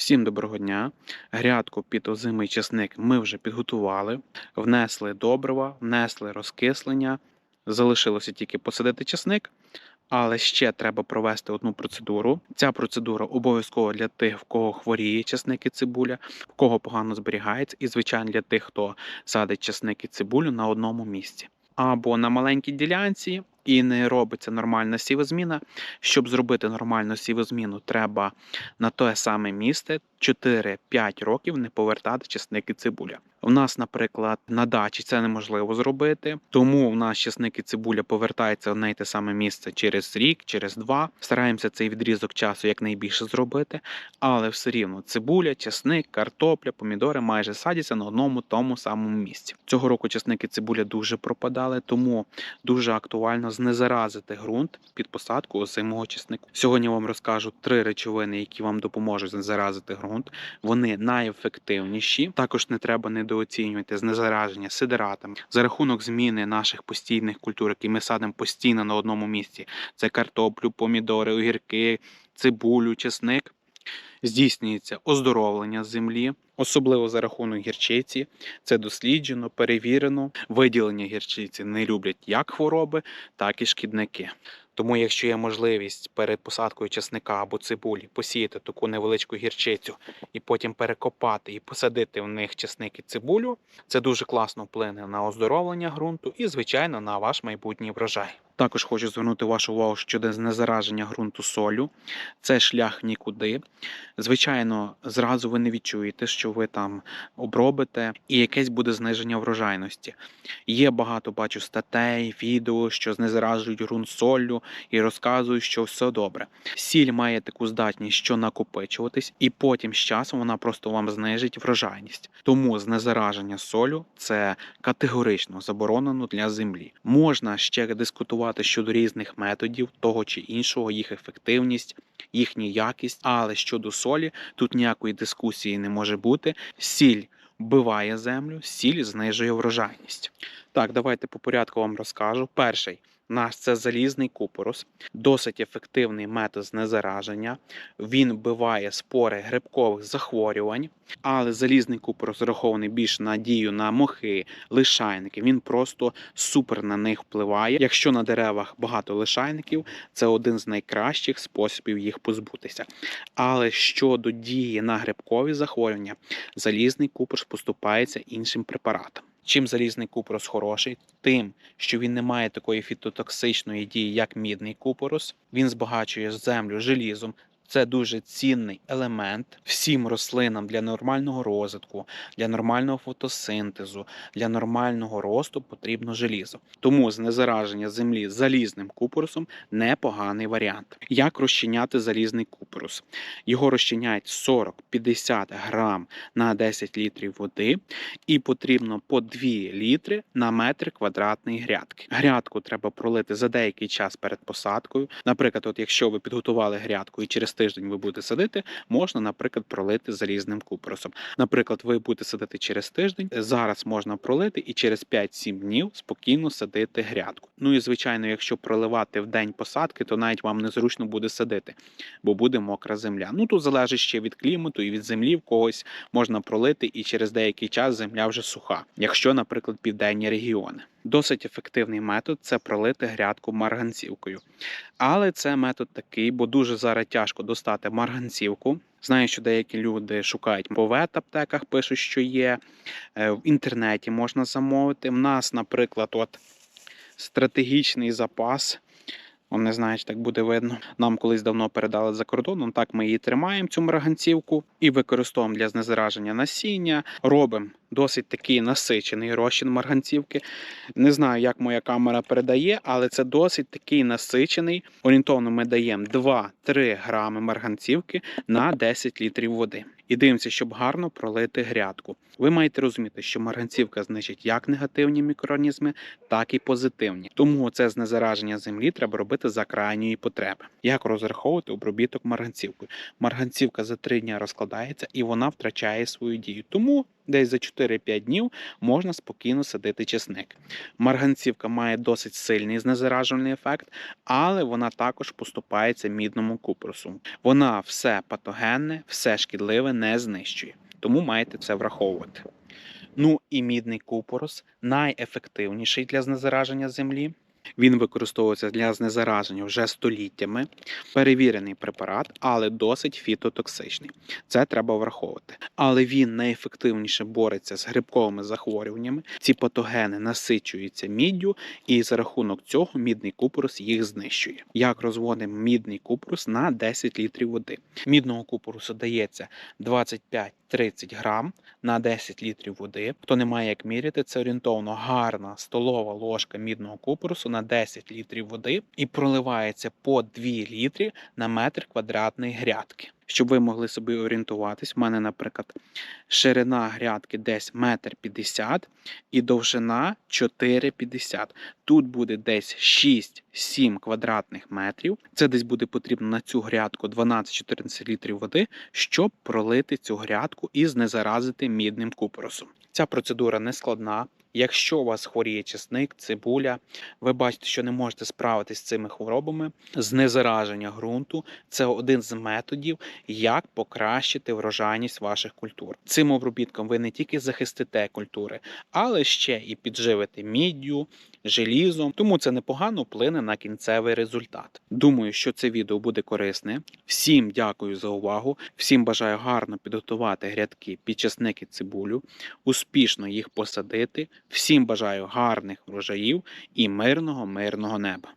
Всім доброго дня. Грядку під озимий часник ми вже підготували, внесли добрива, внесли розкислення. Залишилося тільки посадити часник, але ще треба провести одну процедуру. Ця процедура обов'язково для тих, в кого хворіє часник і цибуля, в кого погано зберігається, і звичайно для тих, хто садить часник і цибулю на одному місці. Або на маленькій ділянці і не робиться нормальна сівозміна. Щоб зробити нормальну сівозміну, треба на те саме місце 4-5 років не повертати чесник і цибуля. У нас, наприклад, на дачі це неможливо зробити, тому у нас чесник і цибуля повертається одне те саме місце через рік, через два. Стараємося цей відрізок часу якнайбільше зробити, але все рівно цибуля, чесник, картопля, помідори майже садяться на одному тому самому місці. Цього року чесник і цибуля дуже пропадали, тому дуже актуально знезаразити ґрунт під посадку озимого чеснику. Сьогодні вам розкажу три речовини, які вам допоможуть знезаразити ґрунт. Вони найефективніші. Також не треба недооцінювати знезараження сидератами за рахунок зміни наших постійних культур, які ми садимо постійно на одному місці. Це картоплю, помідори, огірки, цибулю, чесник. Здійснюється оздоровлення землі, особливо за рахунок гірчиці. Це досліджено, перевірено. Виділення гірчиці не люблять як хвороби, так і шкідники. Тому, якщо є можливість перед посадкою чесника або цибулі посіяти таку невеличку гірчицю і потім перекопати і посадити в них чесник і цибулю, це дуже класно вплине на оздоровлення ґрунту і, звичайно, на ваш майбутній врожай. Також хочу звернути вашу увагу щодо знезараження ґрунту солю. Це шлях нікуди. Звичайно, зразу ви не відчуєте, що ви там обробите, і якесь буде зниження врожайності. Є багато бачу статей, відео, що знезаражують ґрунт солью і розказують, що все добре. Сіль має таку здатність, що накопичуватись, і потім з часом вона просто вам знижить врожайність. Тому знезараження солю це категорично заборонено для землі. Можна ще дискутувати щодо різних методів того чи іншого, їх ефективність, їхню якість, але щодо солі тут ніякої дискусії не може бути. Сіль вбиває землю, сіль знижує врожайність. Так, давайте по порядку вам розкажу. Перший наш це залізний купорос, досить ефективний метод знезараження. Він вбиває спори грибкових захворювань, але залізний купорос розрахований більше на дію на мохи, лишайники. Він просто супер на них впливає. Якщо на деревах багато лишайників, це один з найкращих способів їх позбутися. Але щодо дії на грибкові захворювання, залізний купорос поступається іншим препаратом. Чим залізний купорос хороший, тим, що він не має такої фітотоксичної дії, як мідний купорос. Він збагачує землю желізом. Це дуже цінний елемент всім рослинам для нормального розвитку, для нормального фотосинтезу, для нормального росту потрібно желізо. Тому знезараження землі залізним купоросом непоганий варіант. Як розчиняти залізний купорос? Його розчиняють 40-50 грам на 10 літрів води, і потрібно по 2 літри на метр квадратний грядки. Грядку треба пролити за деякий час перед посадкою. Наприклад, от якщо ви підготували грядку і через тиждень ви будете садити, можна, наприклад, пролити залізним купоросом. Наприклад, ви будете садити через тиждень, зараз можна пролити і через 5-7 днів спокійно садити грядку. Ну і звичайно, якщо проливати в день посадки, то навіть вам незручно буде садити, бо буде мокра земля. Ну тут залежить ще від клімату і від землі в когось можна пролити, і через деякий час земля вже суха, якщо, наприклад, південні регіони. Досить ефективний метод це пролити грядку марганцівкою. Але це метод такий, бо дуже зараз тяжко достати марганцівку. Знаю, що деякі люди шукають по вет-аптеках, пишуть, що є. Е, В інтернеті можна замовити. У нас, наприклад, от стратегічний запас. Он не знаю, чи так буде видно. Нам колись давно передали за кордоном. Так ми її тримаємо, цю марганцівку, і використовуємо для знезараження насіння. Робимо досить такий насичений розчин марганцівки. Не знаю, як моя камера передає, але це досить такий насичений. Орієнтовно ми даємо 2-3 грами марганцівки на 10 літрів води. І дивимося, щоб гарно пролити грядку. Ви маєте розуміти, що марганцівка знищить як негативні мікроорганізми, так і позитивні. Тому це знезараження землі треба робити за крайньої потреби. Як розраховувати обробіток марганцівкою? Марганцівка за три дні розкладається і вона втрачає свою дію. Тому десь за 4-5 днів можна спокійно садити чесник. Марганцівка має досить сильний знезаражувальний ефект, але вона також поступається мідному купрусу. Вона все патогенне, все шкідливе не знищує, тому маєте це враховувати. Ну і мідний купорос найефективніший для знезараження землі. Він використовується для знезараження вже століттями. Перевірений препарат, але досить фітотоксичний. Це треба враховувати. Але він найефективніше бореться з грибковими захворюваннями. Ці патогени насичуються міддю, і за рахунок цього мідний купорос їх знищує. Як розводимо мідний купорос на 10 літрів води? Мідного купоросу дається 25-30 грам на 10 літрів води. Хто не має як міряти, це орієнтовно гарна столова ложка мідного на 10 літрів води і проливається по 2 літри на метр квадратний грядки. Щоб ви могли собі орієнтуватись, в мене, наприклад, ширина грядки десь метр п'ятдесят і довжина 4,50. Тут буде десь 6-7 квадратних метрів. Це десь буде потрібно на цю грядку 12-14 літрів води, щоб пролити цю грядку і знезаразити мідним купоросом. Ця процедура не складна. Якщо у вас хворіє чесник, цибуля, ви бачите, що не можете справитись з цими хворобами, знезараження ґрунту це один з методів, як покращити врожайність ваших культур. Цим обробітком ви не тільки захистите культури, але ще і підживите міддю, желізом, тому це непогано вплине на кінцевий результат. Думаю, що це відео буде корисне. Всім дякую за увагу. Всім бажаю гарно підготувати грядки під часники цибулю, успішно їх посадити. Всім бажаю гарних врожаїв і мирного, мирного неба.